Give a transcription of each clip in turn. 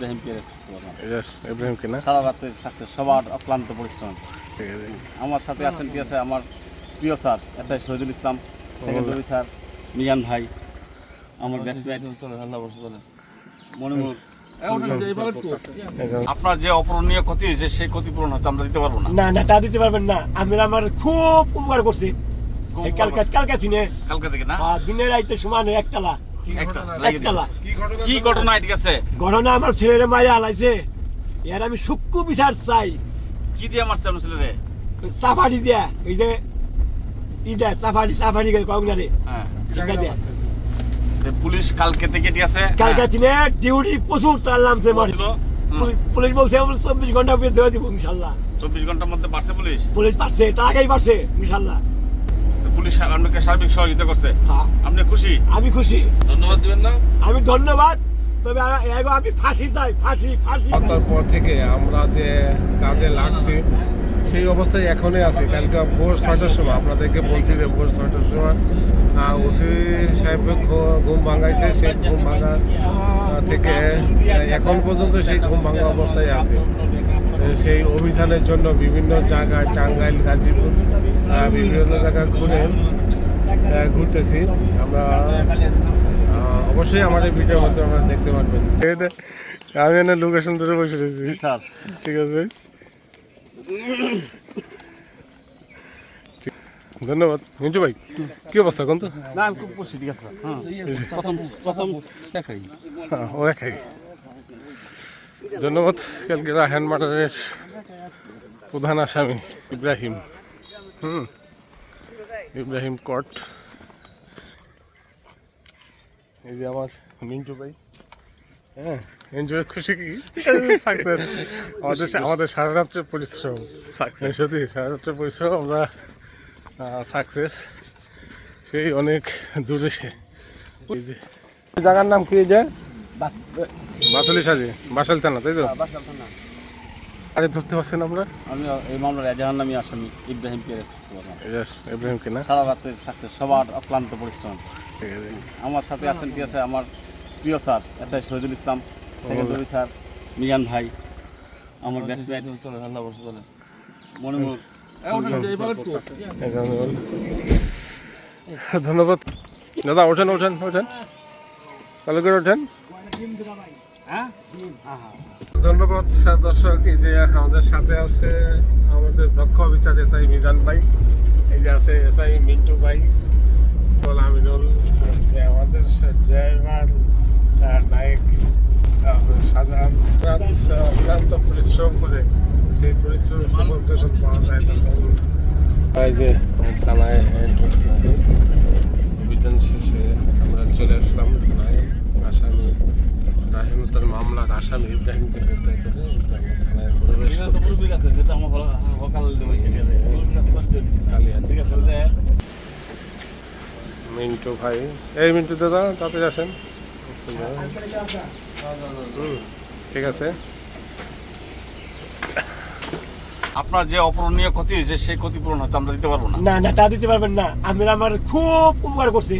ইব্রাহিমকে অ্যারেস্ট করতে পারলাম? ইব্রাহিমকে না? সারা রাতে সাকসেস সবার অক্লান্ত পরিশ্রম। ঠিক আছে। আমার সাথে আছেন কি আছে? আমার প্রিয় sir S I Shahidul Islam secondary sir Mizan ভাই আমার ব্যাচমেট এখন আপনার যে অপূরণীয় ক্ষতি হয়েছে সেই ক্ষতিপূরণ হয়তো আমরা দিতে পারব না। না না তা দিতে পারবেন না। আপনারা আমার খুব উপকার করছে উপকার কালকা করছে। কালকা থেকে না? দিনের রাইতে সমান একতলা কি ঘটনা? ঠিক আছে? ঘটনা আমার ছেলের মায়ের আলাইছে। এর আমি সূক্ষ্ম বিচার চাই। কি দিয়ে মারছে আপনার ছেলেরে? সাফারি দিয়া। এই যে ইদা সাফারি সাফারি কংনারে হ্যাঁ। দিয়া। পুলিশ কালকে থেকে ঠিক আছে? কালকা দিনে ডিউটি প্রচুর তার নামছে পুলিশ বলছে আমার চব্বিশ ঘণ্টা ভিতরে দেওয়া দিব ইনশাল্লাহ। চব্বিশ ঘণ্টার মধ্যে বাড়ছে পুলিশ? পুলিশ পারছে তার আগেই পারছে ইনশাল্লাহ। পুলিশ আপনাকে সার্বিক সহযোগিতা করছে। হ্যাঁ। আপনি খুশি? আমি খুশি। ধন্যবাদ দিবেন না? আমি ধন্যবাদ। তবে আমি ফাঁসি চাই ফাঁসি ফাঁসি। তার পর থেকে আমরা যে কাজে লাগছি সেই অবস্থায় এখনই আছি। কালকে ভোর ছয়টার সময় আপনাদেরকে বলছি যে ভোর ছয়টার সময় ওসি সাহেব ঘুম ভাঙাইছে সেই ঘুম ভাঙা থেকে এখন পর্যন্ত সেই ঘুম ভাঙা অবস্থায় আছে। সেই অভিযানের জন্য বিভিন্ন জায়গায় টাঙ্গাইল গাজীপুর বিভিন্ন জায়গায় ঘুরে ঘুরতেছি। আমরা অবশ্যই আমাদের ভিডিওর মধ্যে আমরা দেখতে পারবেন। আমি এনে লোকেশন ধরে বসে রয়েছি। স্যার। ঠিক আছে? ধন্যবাদ। মিন্টু ভাই কি অবস্থা কোন তো? না আমি খুব খুশি ঠিক আছে। প্রথম প্রথম দেখাই। হ্যাঁ, ও একাই ধন্যবাদ। কালকে রাহান মার্ডারের প্রধান আসামি ইব্রাহিম। হুম। ইব্রাহিম কট। এই যে আমার মিন্টু ভাই। হ্যাঁ এনজয় খুশি কি? সাকসেস আমাদের আমাদের সারা রাত্রের পরিশ্রম। Success. সত্যি সারা রাত্রের পরিশ্রম আমরা সাকসেস সেই অনেক দূরে। এই যে জায়গার নাম কি যে? বাতলি সাজি বাসাল থানা তাই তো? আরে ধরতে পারছেন আমরা? আমি এই মামলার এজাহার নামে আসামি ইব্রাহিমকে অ্যারেস্ট করতে পারলাম। এই ইব্রাহিমকে না? সারা রাতে সাকসেস সবার অক্লান্ত পরিশ্রম। আমার সাথে আছেন কি আছে? আমার প্রিয় sir S I Shahidul Islam secondary sir Mizan ভাই আমার ব্যাচমেট চলে আল্লাহ বসে চলে বল। ধন্যবাদ। দাদা ওঠেন ওঠেন ওঠেন। ভালো করে ওঠেন। হ্যাঁ ধন্যবাদ দর্শক। এই যে আমাদের সাথে আছে আমাদের দক্ষ অফিসার এস আই মিজান ভাই এই যে আছে এস আই মিন্টু ভাই আমিনুল আমাদের ড্রাইভার নায়ক রাত অক্লান্ত পরিশ্রম করে সেই পরিশ্রম সফল যখন পাওয়া যায় তখন এই যে থানায় ঢুকতেছি অভিযান শেষে আমরা চলে আসলাম। মামলার আসামি ইব্রাহিমকে গ্রেপ্তার করে থানায় প্রবেশ মিন্টু ভাই। এই মিন্টু দাদা তাড়াতাড়ি আসেন। ঠিক আছে। আপনার যে অপূরণীয় ক্ষতি হয়েছে সেই ক্ষতিপূরণ হয়তো আমরা দিতে পারব না। না না তা দিতে পারবেন না। আপনারা আমার খুব উপকার করছে।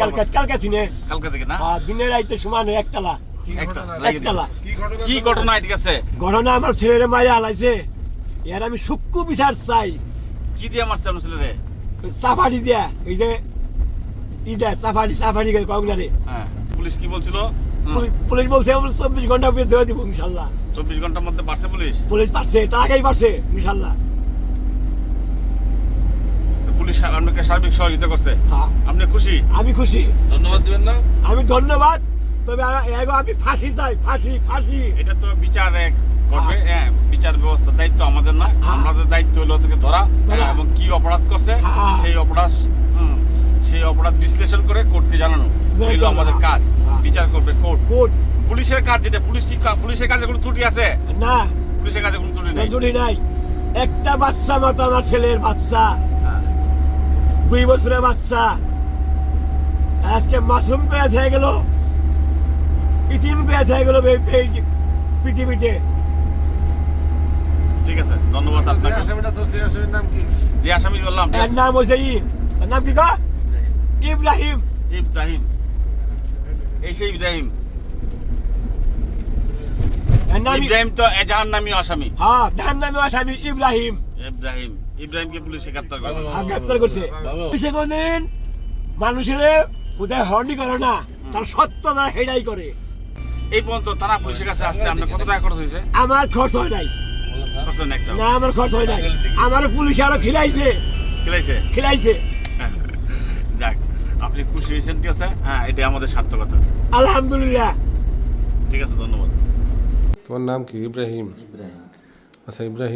কালকা। কালকা দিনে। কালকে থেকে না? দিনের রাইতে সমান একতলা। কি ঘটনা? ঠিক আছে? ঘটনা আমার ছেলের আলাইছে। এর আমি সূক্ষ্ম বিচার চাই। কি দিয়ে মারছে আপনার ছেলেরে? সাফারি দিয়া। এই যে ইদা সাফারি সাফারি হ্যাঁ পুলিশ কি বলছিল? পুলিশ বলছে আমার চব্বিশ ঘণ্টা ভিতরে দেওয়া দিব ইনশাল্লাহ। চব্বিশ ঘণ্টার মধ্যে বাড়ছে পুলিশ? পুলিশ পারছে তার আগেই পারছে ইনশাল্লাহ। পুলিশ আপনাকে সার্বিক সহযোগিতা করছে? হ্যাঁ। আপনি খুশি? আমি খুশি। ধন্যবাদ দিবেন না? আমি ধন্যবাদ। তবে আমি ফাঁসি চাই ফাঁসি ফাঁসি এটা তো বিচার এক করবে হ্যাঁ বিচার ব্যবস্থা দায়িত্ব আমাদের না হ্যাঁ। আমাদের দায়িত্ব হলো ওদেরকে ধরা। এবং কি অপরাধ করছে হ্যাঁ। সেই অপরাধ হুম, সেই অপরাধ বিশ্লেষণ করে কোর্টকে জানানো এগুলো আমাদের হ্যাঁ। কাজ হ্যাঁ। বিচার করবে কোর্ট কোট পুলিশের কাজ যেটা পুলিশ কি পুলিশের কাজে কোনো ত্রুটি আছে না পুলিশের কাজে কোনো ত্রুটি নেই নজরি নাই একটা বাচ্চা মতো আমার ছেলের বাচ্চা হ্যাঁ। দুই বছরের বাচ্চা আজকে মাসুম করে হয়ে গেল ইতিম করে গেল এই- এই পৃথিবীতে। ঠিক আছে ধন্যবাদ আপনাকে। যে আসামি বললাম এর নাম হয়েছে ই। তার নাম কি কা ইব্রাহিম। ইব্রাহিম। এই সেই ইব্রাহিম। ইব্রাহিম তো এজাহার নামী আসামি। হ্যাঁ যার নামে আসামি ইব্রাহিম। ইব্রাহিম। ইব্রাহিমকে পুলিশে গ্রেপ্তার করে হ্যাঁ, গ্রেপ্তার করছে। সে কোনদিন মানুষের কোথায় হর্নি করে না তার সত্য তারা হেডাই করে। এই পর্যন্ত থানা পুলিশের কাছে আসতে আপনার কত টাকা খরচ হয়েছে? আমার খরচ হয় নাই। খরচ হয় না একটা। না আমার খরচ হয় নাই। আমার পুলিশ আরও খিলাইছে। খেলাইছে? খিলাইছে। হ্যাঁ। যাক আপনি খুশি হয়েছেন ঠিক আছে? হ্যাঁ এটাই আমাদের সার্থকতা আলহামদুলিল্লাহ। ঠিক আছে ধন্যবাদ। তোমার নাম কি? ইব্রাহিম। আচ্ছা ইব্রাহিম।